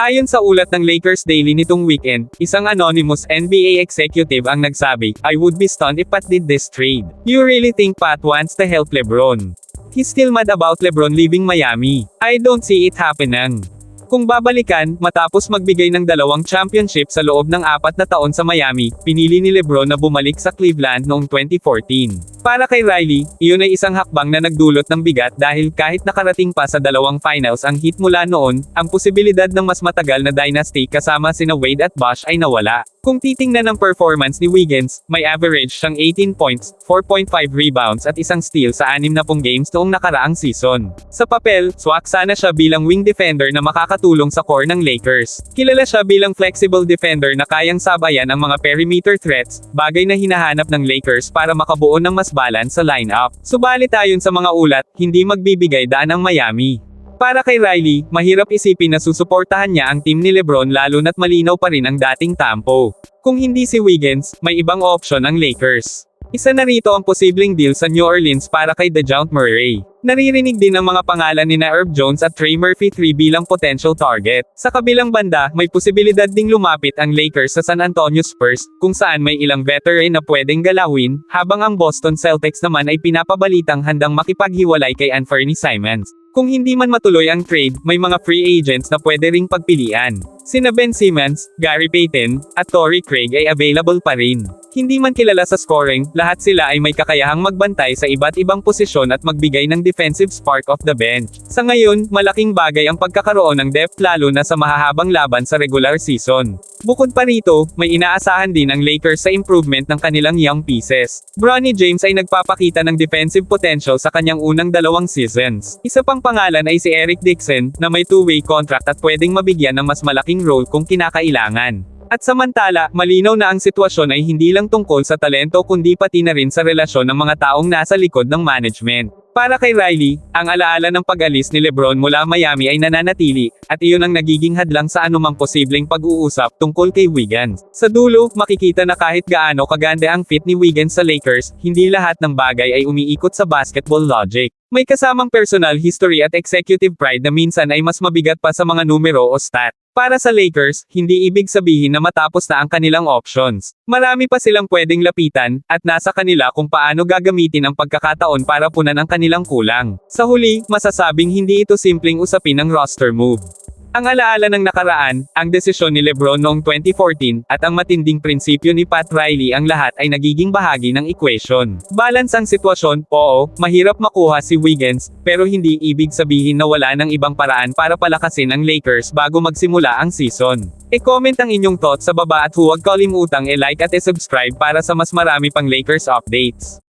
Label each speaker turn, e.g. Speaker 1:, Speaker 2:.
Speaker 1: Ayon sa ulat ng Lakers Daily nitong weekend, isang anonymous NBA executive ang nagsabi, I would be stunned if Pat did this trade. You really think Pat wants to help LeBron? He's still mad about LeBron leaving Miami. I don't see it happening. Kung babalikan, matapos magbigay ng dalawang championship sa loob ng apat na taon sa Miami, pinili ni Lebron na bumalik sa Cleveland noong 2014. Para kay Riley, iyon ay isang hakbang na nagdulot ng bigat dahil kahit nakarating pa sa dalawang finals ang Heat mula noon, ang posibilidad ng mas matagal na dynasty kasama sina Wade at Bosh ay nawala. Kung titingnan ng performance ni Wiggins, may average siyang 18 points, 4.5 rebounds at isang steal sa 60 games noong nakaraang season. Sa papel, swak sana siya bilang wing defender na makakatulong sa core ng Lakers. Kilala siya bilang flexible defender na kayang sabayan ang mga perimeter threats, bagay na hinahanap ng Lakers para makabuo ng mas balance sa lineup. Subalit ayon sa mga ulat, hindi magbibigay daan ang Miami. Para kay Riley, mahirap isipin na susuportahan niya ang team ni Lebron lalo na't malinaw pa rin ang dating tampo. Kung hindi si Wiggins, may ibang option ang Lakers. Isa na rito ang posibleng deal sa New Orleans para kay DeJounte Murray. Naririnig din ang mga pangalan ni na Herb Jones at Trey Murphy 3 bilang potential target. Sa kabilang banda, may posibilidad ding lumapit ang Lakers sa San Antonio Spurs, kung saan may ilang veteran na pwedeng galawin, habang ang Boston Celtics naman ay pinapabalitang handang makipaghiwalay kay Anthony Simons. Kung hindi man matuloy ang trade, may mga free agents na pwede ring pagpilian. Sina Ben Simmons, Gary Payton, at Torrey Craig ay available pa rin. Hindi man kilala sa scoring, lahat sila ay may kakayahang magbantay sa iba't ibang posisyon at magbigay ng defensive spark off the bench. Sa ngayon, malaking bagay ang pagkakaroon ng depth lalo na sa mahahabang laban sa regular season. Bukod pa rito, may inaasahan din ang Lakers sa improvement ng kanilang young pieces. Bronny James ay nagpapakita ng defensive potential sa kanyang unang dalawang seasons. Isa pang pangalan ay si Eric Dixon, na may two-way contract at pwedeng mabigyan ng mas malaking role kung kinakailangan. At samantala, malinaw na ang sitwasyon ay hindi lang tungkol sa talento kundi pati na rin sa relasyon ng mga taong nasa likod ng management. Para kay Riley, ang alaala ng pag-alis ni Lebron mula Miami ay nananatili, at iyon ang nagiging hadlang sa anumang posibleng pag-uusap tungkol kay Wiggins. Sa dulo, makikita na kahit gaano kaganda ang fit ni Wiggins sa Lakers, hindi lahat ng bagay ay umiikot sa basketball logic. May kasamang personal history at executive pride na minsan ay mas mabigat pa sa mga numero o stat. Para sa Lakers, hindi ibig sabihin na matapos na ang kanilang options. Marami pa silang pwedeng lapitan, at nasa kanila kung paano gagamitin ang pagkakataon para punan ang kanilang kulang. Sa huli, masasabing hindi ito simpleng usapin ng roster move. Ang alaala ng nakaraan, ang desisyon ni Lebron noong 2014, at ang matinding prinsipyo ni Pat Riley ang lahat ay nagiging bahagi ng equation. Balance ang sitwasyon, oo, mahirap makuha si Wiggins, pero hindi ibig sabihin na wala ng ibang paraan para palakasin ang Lakers bago magsimula ang season. E-comment ang inyong thoughts sa baba at huwag kalimutang e-like at e-subscribe para sa mas marami pang Lakers updates.